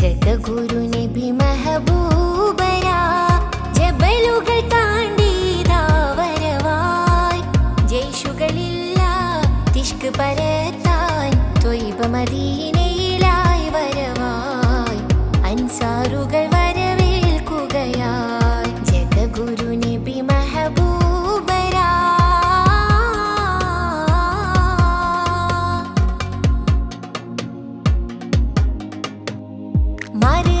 ജഗഗുരുനി ഭീമഹബൂബര ജബലുകൾ താണ്ടീതാവരവായ് ജയ്ഷുകളില്ല തിഷ്ക് പരത്താൻ തൊയ്ബ മദീനയിലായി വരവായ്. അൻസാറുകൾ Maria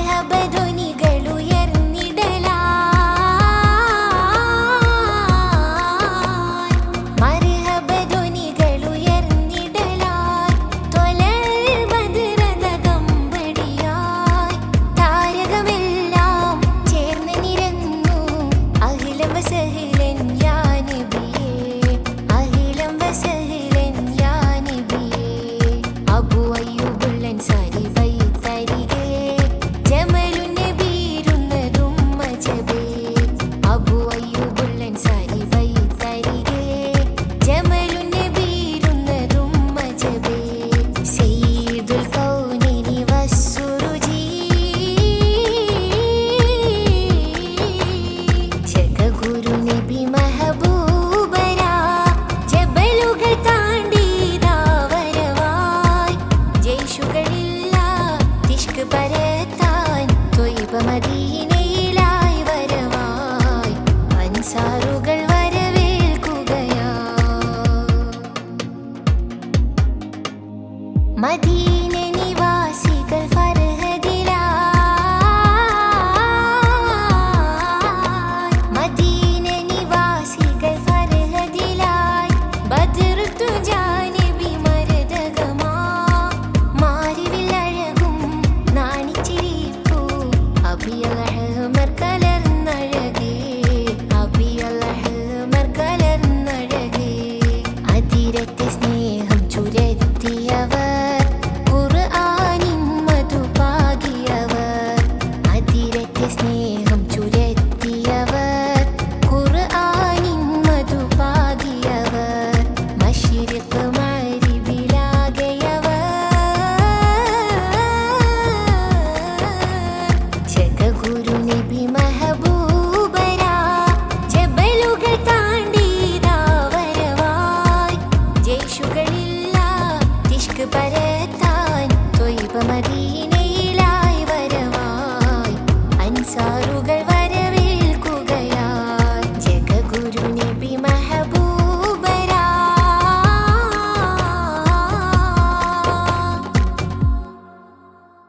മദീനയിലായി വരവായി അൻസാറുകൾ വരവേൽക്കുകയാ. Disney. sorry.